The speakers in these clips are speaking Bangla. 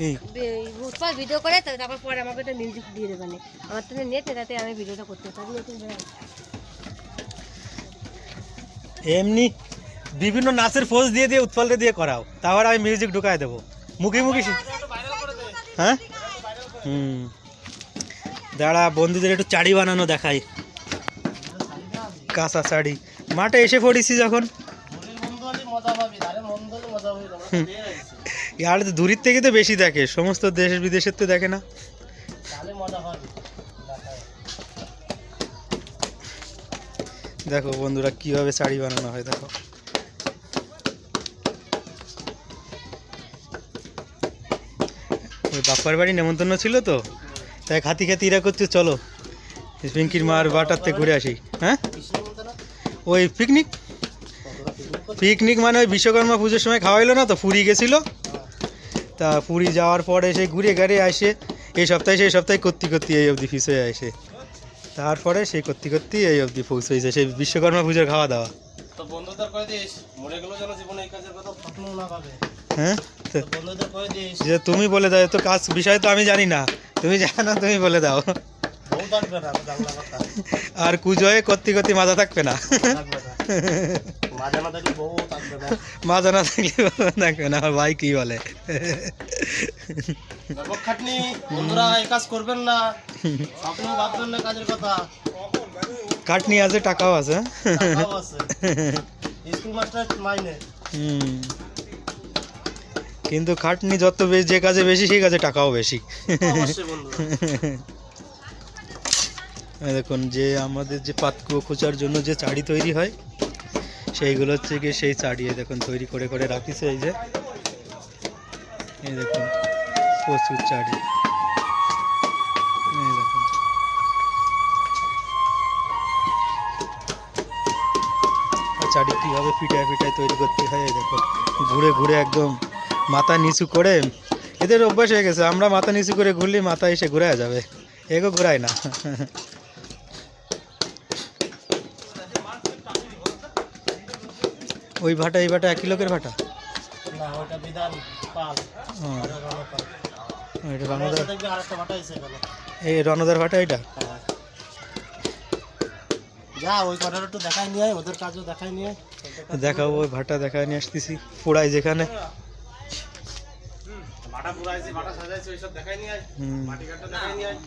কি ভিডিও করে তো তারপর পরে আমাকে একটা মিউজিক দিয়ে দেবেন আমার তো নেট তাতে আমি ভিডিওটা করতে পারি এমনি বিভিন্ন নাচের পোজ দিয়ে দিয়ে উৎপলকে দিয়ে করাও। তারপর আমি মিউজিক ঢুকাই দেবো। মুখে মুখে হ্যাঁ? হুম। দাঁড়া বন্ধুদের একটু চাড়ি বানানো দেখাই। কাঁচা শাড়ি মাঠে এসে পড়েছি যখন। ইয়ার তো দূরের থেকে তো বেশি দেখে সমস্ত দেশ বিদেশের তো দেখে না। দেখো বন্ধুরা কীভাবে শাড়ি বানানো হয় দেখো। ওই বাপ্পার বাড়ি নেমন্তন্ন ছিল তো তাই খাতি খাতি এরা করছে চলো। পিঙ্কির মার বাটারতে ঘুরে আসি হ্যাঁ? ওই পিকনিক? পিকনিক মানে ওই বিশ্বকর্মা পুজোর সময় খাওয়াইলো না তো পুরী গেছিল। তা পুরী যাওয়ার পরে সে ঘুরে গাড়ি আসে। এই সপ্তাহে সেই সপ্তাহে করতে করতে এই অবধি ফিস হয়ে আসে। তারপরে সেই করতে করতে এই অবধি পৌঁছেছে সেই বিশ্বকর্মা পুজোর খাওয়া দাওয়া। তো বন্ধুদের কয়ে দিস মরে গেলেও যেন জীবনে এই কাজের কথা স্বপ্ন না পাবে হ্যাঁ? বন্ধুদের কয়ে দিস। যে তুমি বলে দাও তো কাজ বিষয় তো আমি জানি না। তুমি জানো তুমি বলে দাও। আর কুজোয় করতে করতে মাথা থাকবে না। থাকবে না থাকলে বউ থাকবে না। মাজা না থাকলে থাকবে না আমার ভাই কি বলে? খাটনি বন্ধুরা এই কাজ করবেন না। ভাববেন না কাজের কথা। কাটনি আছে টাকাও আছে। স্কুল মাস্টার মাইনে। হুম। কিন্তু খাটনি যত বেশি যে কাজে বেশি সেই কাজে টাকাও বেশি। দেখুন যে আমাদের যে পাতকুয়ো খোঁচার জন্য যে চাড়ি তৈরি হয় সেইগুলো হচ্ছে গিয়ে সেই চাড়ি, এই দেখুন, তৈরি করে করে রাখিছে, এই যে। এই দেখুন, প্রচুর চাড়ি। চাড়ি কীভাবে পিটায় পিটায় তৈরি করতে হয়, এই ঘুরে ঘুরে একদম মাথা নিচু করে, এদের অভ্যাস হয়ে গেছে। আমরা মাথা নিচু করে ঘুরলে মাথা এসে ঘুরে যাবে। এগো ঘুরায় না। ওই ভাটা এই ভাটা একই লোকের ভাটা? না ওটা বিধান পাল। এটা ভাটা এই রণদার ভাটা এটা হ্যাঁ। যা ওই একটু দেখাই নিয়ে ওদের কাজও দেখাই নিয়ে দেখাবো ওই ভাটা দেখা নিয়ে আসতেছি। পোড়াই যেখানে। ভাটা পুরাইছি ভাটা সাজাইছি ওইসব দেখাই নিয়ে আয়। মাটি ঘাটটা দেখাই নিয়ে আয়।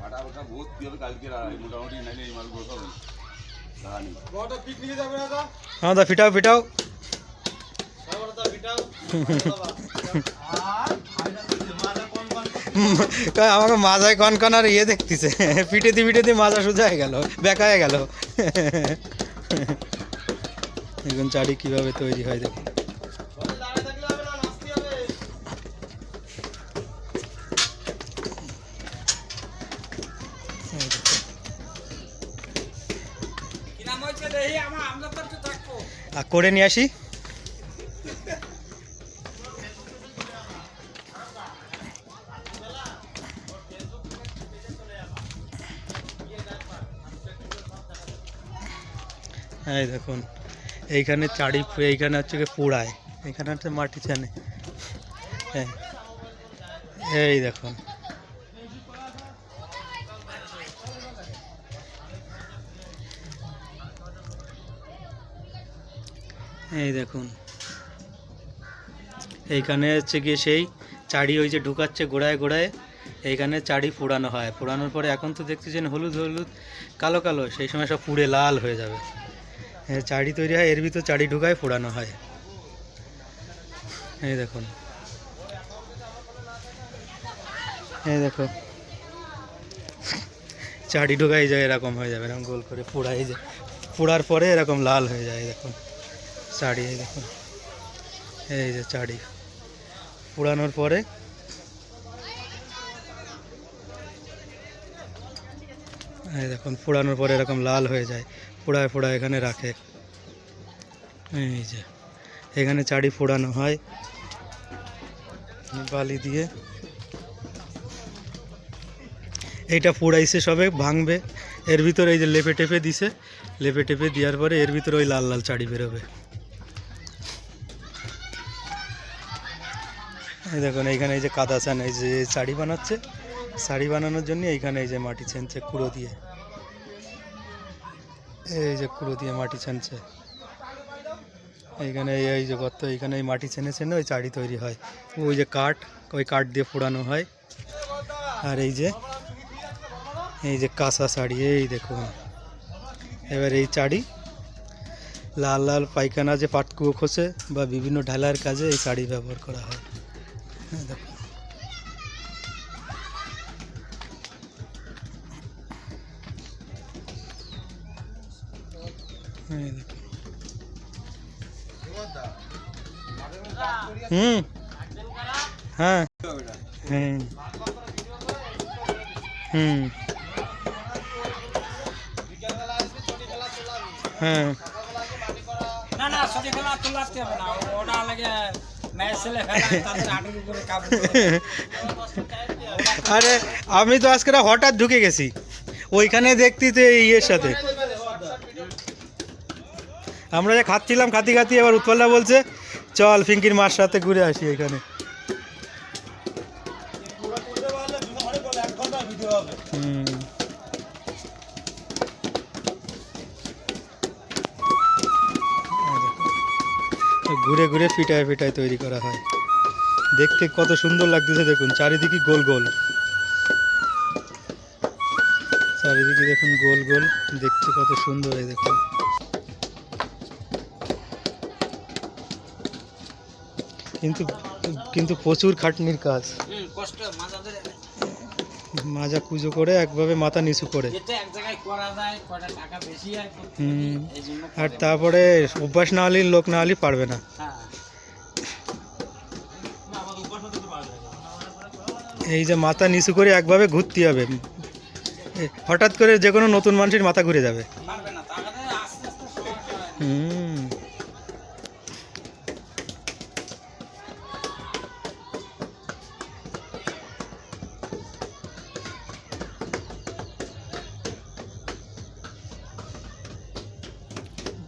ভাটা ওটা বহুত কি হবে কালকে মোটামুটি নাইলে এই মালগুলো সব দেখা নেই হ্যাঁ দা ফিটাও ফিটাও। আমাকে মাজায় কন কন আর ইয়ে দেখতেছে। পিটেতে দি মাজা সোজা হয়ে গেল বেকা হয়ে গেল। এখন চাড়ি কীভাবে তৈরি হয় দেখুন। করে নিয়ে আসি। এই দেখুন, এইখানে চারি এইখানে হচ্ছে গিয়ে পোড়ায় এখানে হচ্ছে মাটি চানে। হ্যাঁ এই দেখুন। এই দেখুন। এইখানে হচ্ছে গিয়ে সেই চাড়ি ওই যে ঢুকাচ্ছে গোড়ায় গোড়ায়, এইখানে চাড়ি পোড়ানো হয়। পোড়ানোর পরে এখন তো দেখতেছেন হলুদ হলুদ, কালো কালো, সেই সময় সব পুড়ে লাল হয়ে যাবে। এর চাড়ি তৈরি হয়, এর ভিতর চাড়ি ঢুকায় পোড়ানো হয়। এই দেখুন। এই দেখো। চাড়ি ঢুকাই যায়, এরকম হয়ে যাবে, এরকম গোল করে পোড়াই যায়। পোড়ার পরে এরকম লাল হয়ে যায় দেখুন। চাড়ি, এই দেখুন। এই যে চাড়ি। পোড়ানোর পরে এই দেখুন, পোড়ানোর পরে এরকম লাল হয়ে যায়। পোড়ায় পোড়ায় এখানে রাখে। এই যে, এখানে চাড়ি পোড়ানো হয়। বালি দিয়ে। এইটা পোড়াইছে সবে, ভাঙবে। এর ভিতরে এই যে লেপে টেপে দিছে। লেপে টেপে দেওয়ার পরে এর ভিতরে ওই লাল লাল চাড়ি বেরোবে। এই দেখুন, এইখানে এই যে কাদা চান এই যে শাড়ি বানাচ্ছে। শাড়ি বানানোর জন্য এইখানে এই যে মাটি ছেনছে কুড়ো দিয়ে। এই যে কুড়ো দিয়ে মাটি ছেনছে। এইখানে এই- যে গর্ত, এইখানে এই মাটি ছেনে ছেনে ওই চাড়ি তৈরি হয়। ওই যে কাঠ, ওই কাঠ দিয়ে পোড়ানো হয়। আর এই যে এই যে কাঁচা শাড়ি, এই দেখুন। এবার এই চাড়ি, লাল লাল পায়খানা যে পাটকুয়ো খসে বা বিভিন্ন ঢালার কাজে এই শাড়ি ব্যবহার করা হয়। এই দেখুন। এই দেখুন। হুম হ্যাঁ হ্যাঁ হুম হ্যাঁ না না সত্যি খেলা তোলাতে হবে না ওটা লাগে আরে আমি তো আজকে হঠাৎ ঢুকে গেছি। ওইখানে দেখতি তো ইয়ের সাথে। আমরা যে খাচ্ছিলাম খাতি খাতি এবার উৎপলদা বলছে চল ফিঙ্কির মার সাথে ঘুরে আসি এখানে। হুম। ঘুরে ঘুরে ফিটায় ফিটায় তৈরি করা হয়। দেখতে কত সুন্দর লাগতেছে দেখুন, চারিদিকে গোল গোল। চারিদিকে দেখুন গোল গোল, দেখতে কত সুন্দর এই দেখুন। কিন্তু কিন্তু প্রচুর খাটনির কাজ। কষ্ট মাজা কুজো করে একভাবে মাথা নিচু করে। আর তারপরে অভ্যাস না হলে লোক না হলে পারবে না। হ্যাঁ। এই যে মাথা নিচু করে একভাবে ঘুরতে হবে। হঠাৎ করে যে কোনো নতুন মানুষের মাথা ঘুরে যাবে। হুম।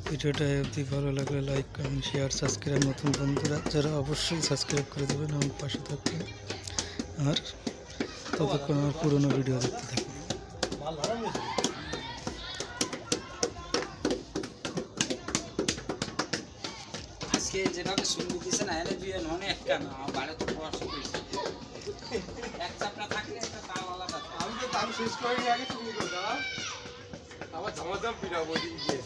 ভিডিওটা অবধি ভালো লাগলে লাইক কমেন্ট শেয়ার সাবস্ক্রাইব নতুন বন্ধুরা যারা অবশ্যই সাবস্ক্রাইব করে দেবেন আমার পাশে থাকবেন আর ততক্ষণ আমার পুরোনো ভিডিও দেখতে থাকুন। আজকে যেভাবে সংগীত দিছে না এনে দিয়ে অনেক কেন আমার বাড়ি তো পড়াশোনা করেছে এক চাপটা থাকলে একটা তাল আলাদা আমি তো তাল শেষ করিনি আগে তুমি দাদা আবার ঝমাঝম পিটাবো ওদিকে গিয়ে